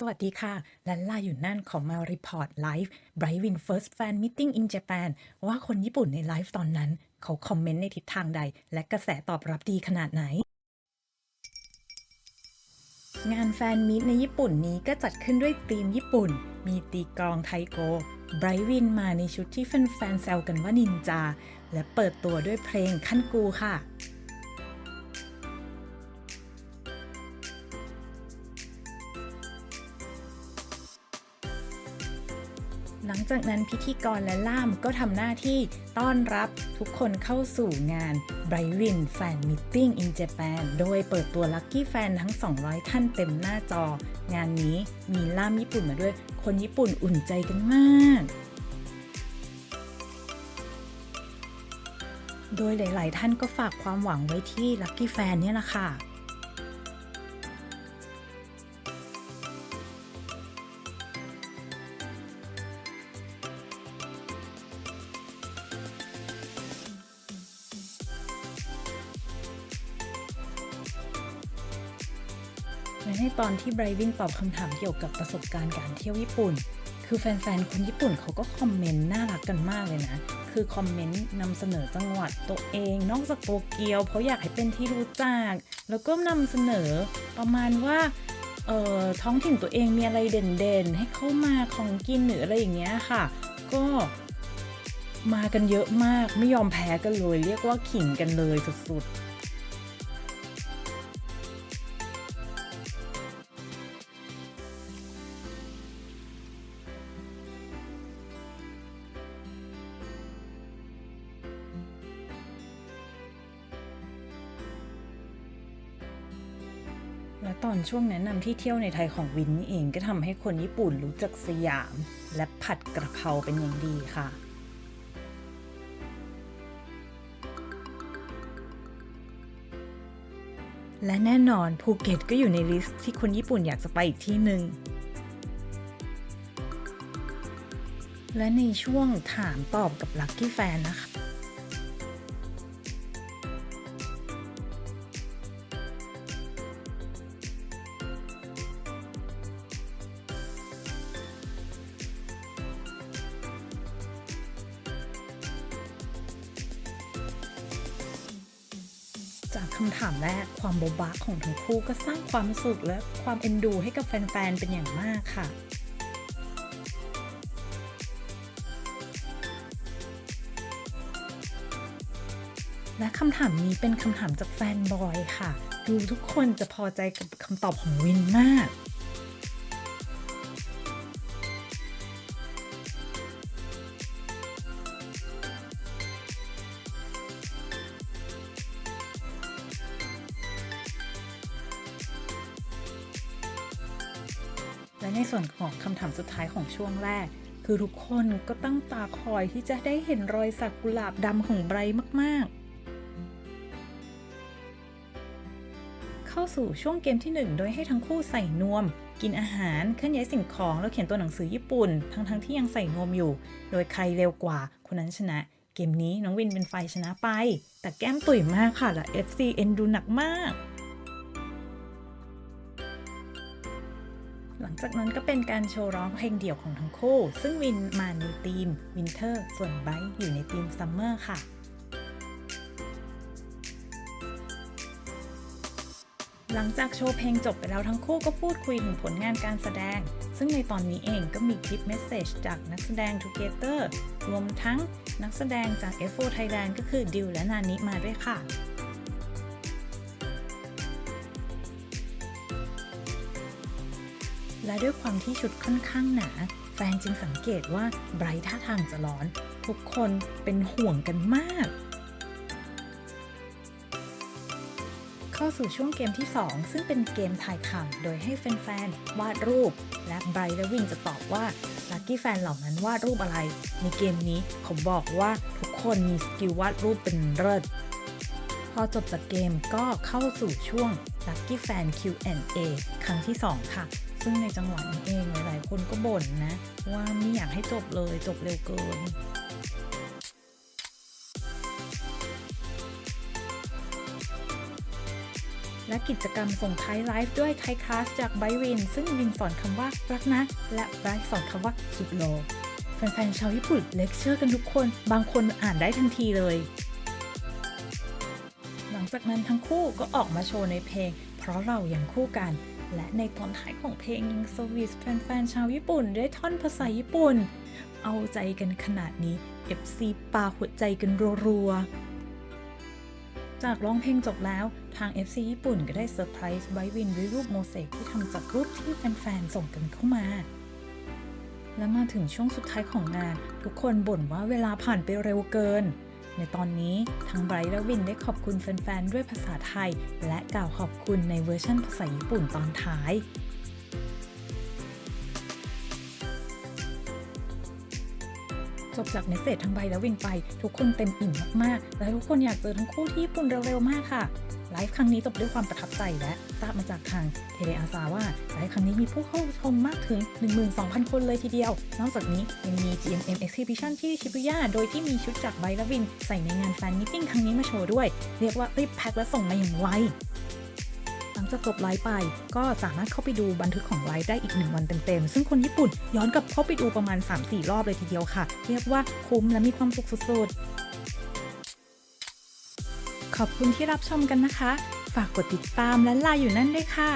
สวัสดีค่ะลันลาอยู่นั่นขอมารีพอร์ตไลฟ์ Bright Win First Fan Meeting in Japan ว่าคนญี่ปุ่นในไลฟ์ตอนนั้น เขาคอมเมนต์ในทิศทางใด และกระแสตอบรับดีขนาดไหน งานแฟนมีตในญี่ปุ่นนี้ก็จัดขึ้นด้วยธีมญี่ปุ่น มีตีกลองไทโกไบรท์วินมาในชุดที่แฟนๆแซวกันว่านินจา และเปิดตัวด้วยเพลงขั้นกูค่ะ งจากนั้นพิธีกรและล่ามก็ทำหน้าที่ต้อนรับทุกคนเข้าสู่งาน Bright Win Fan Meeting in Japan โดยเปิดตัว Lucky Fan ทั้ง 200 ท่านเต็มหน้าจอ งานนี้มีล่ามญี่ปุ่นมาด้วย คนญี่ปุ่นอุ่นใจกันมากโดยหลาย ๆ ท่านก็ฝากความหวังไว้ที่ Lucky Fan เนี่ยแหละค่ะ และในตอนที่ไบรวินตอบคำถามเกี่ยวกับประสบการณ์การเที่ยวญี่ปุ่น คือแฟนๆ คนญี่ปุ่นเขาก็คอมเมนต์น่ารักกันมากเลยนะ คือคอมเมนต์นำเสนอจังหวัดตัวเอง นอกจากโตเกียวเพราะอยากให้เป็นที่รู้จัก แล้วก็นำเสนอประมาณว่าเอ่อท้องถิ่นตัวเองมีอะไรเด่นๆ ให้เข้ามาของกินหรืออะไรอย่างเงี้ยค่ะ ก็มากันเยอะมากไม่ยอมแพ้กันเลย เรียกว่าขิงกันเลยสุดๆ ตอนช่วงแนะนำที่เที่ยวในไทยของวินนี่เองก็ทำให้คนญี่ปุ่นรู้จักสยาม และผัดกระเพราเป็นอย่างดีค่ะและแน่นอนภูเก็ตก็อยู่ในลิสต์ที่คนญี่ปุ่นอยากจะไปอีกที่หนึ่ง และในช่วงถามตอบกับ Lucky Fan นะคะ จากคำถามแรกความโบบะของทั้งคู่ก็สร้างความสุขและความเอ็นดูให้กับแฟนๆ เป็นอย่างมากค่ะและคำถามนี้เป็นคำถามจากแฟนบอยค่ะ ดูทุกคนจะพอใจกับคำตอบของวินมาก และในส่วนของคำถามสุดท้ายของช่วงแรก คือทุกคนก็ตั้งตาคอยที่จะได้เห็นรอยสักกุหลาบดำของไบรท์มาก ๆ เข้าสู่ช่วงเกมที่ 1 โดยให้ทั้งคู่ใส่นวม กินอาหารเคลื่อนย้ายสิ่งของแล้วเขียนตัวหนังสือญี่ปุ่น ทั้งๆทที่ยังใส่นวมอยู่ โดยใครเร็วกว่าคนนั้นชนะ เกมนี้น้องวินเป็นไฟชนะไป แต่แก้มตุ๋ยมากค่ะและ FC เอ็นดูหนักมาก หลังจากนั้นก็เป็นการโชว์ร้องเพลงเดี่ยวของทั้งคู่ ซึ่งวินมาในธีมวินเทอร์ส่วนไบร์อยู่ในธีมซัมเมอร์ค่ะหลังจากโชว์เพลงจบไปแล้วทั้งคู่ก็พูดคุยถึงผลงานการแสดง ซึ่งในตอนนี้เองก็มีคลิปเมสเซจจากนักแสดง Together รวมทั้งนักแสดงจาก F4 Thailand ก็คือดิวและนานิมาด้วยค่ะ และด้วยความที่ชุดค่อนข้างหนา แฟนจึงสังเกตว่าไบรท์ท่าทางจะร้อน ทุกคนเป็นห่วงกันมาก เข้าสู่ช่วงเกมที่ 2 ซึ่งเป็นเกมถ่ายคำโดยให้แฟนๆวาดรูป และไบรท์และวินจะตอบว่าลัคกี้แฟนเหล่านั้นวาดรูปอะไร ในเกมนี้ผมบอกว่าทุกคนมีสกิลวาดรูปเป็นเลิศพอจบจากเกมก็เข้าสู่ช่วง Lucky Fan Q&A ครั้งที่ 2 ค่ะ ซึ่งในจังหวะนี้เองหลายๆคนก็บ่นนะ ว่าไม่อยากให้จบเลยจบเร็วเกินและกิจกรรมส่งท้ายไลฟ์ด้วยไทยคลาสจากไบวิน ซึ่งวินสอนคำว่ารักนะ และไบรท์สอนคำว่าสุดโลแฟนๆชาวญี่ปุ่นเลคเชอร์กันทุกคน บางคนอ่านได้ทันทีเลย จากนั้นทั้งคู่ก็ออกมาโชว์ในเพลง เพราะเราอยังคู่กัน และในตอนท้ายของเพลงยังสวิสแฟนๆ ชาวญี่ปุ่นได้ท่อนภาษาญี่ปุ่น เอาใจกันขนาดนี้ FC ปาหัวใจกันรัวๆ จากร้องเพลงจบแล้วทาง FC ญี่ปุ่นก็ได้เซอร์ไพรส์ไบวินด้วยรูปโมเสกที่ทำจากรูปที่แฟนๆ ส่งกันเข้ามาและมาถึงช่วงสุดท้ายของงาน ทุกคนบ่นว่าเวลาผ่านไปเร็วเกิน ในตอนนี้ทั้งไบรท์และวินได้ขอบคุณแฟนๆ ด้วยภาษาไทย และกล่าวขอบคุณในเวอร์ชั่นภาษาญี่ปุ่นตอนท้าย จบจากเมสเซจทั้งไบรท์และวินไป ทุกคนเต็มอิ่มมากๆ และทุกคนอยากเจอทั้งคู่ที่ญี่ปุ่นเร็วๆมากค่ะ ไลฟ์ครั้งนี้จบด้วยความประทับใจและทราบมาจากทางเทเลอาซาว่าไลฟ์ครั้งนี้มีผู้เข้าชมมากถึง 12,000 คนเลยทีเดียว นอกจากนี้ยังมี GMM Exhibition ที่ชิบุย่าโดยที่มีชุดจากไบรละวิน ใส่ในงานแฟนมิทติ้งครั้งนี้มาโชว์ด้วย เรียกว่ารีบแพ็คและส่งมาอย่างไวหลังจากจบไลฟ์ไป ก็สามารถเข้าไปดูบันทึกของไลฟ์ได้อีกหนึ่งวันเต็มๆ ซึ่งคนญี่ปุ่นย้อนกลับเข้าไปดูประมาณ 3-4 รอบเลยทีเดียวค่ะ เรียกว่าคุ้มและมีความสุขสุดๆ ขอบคุณที่รับชมกันนะคะ ฝากกดติดตามและไลน์อยู่นั่นด้วยค่ะ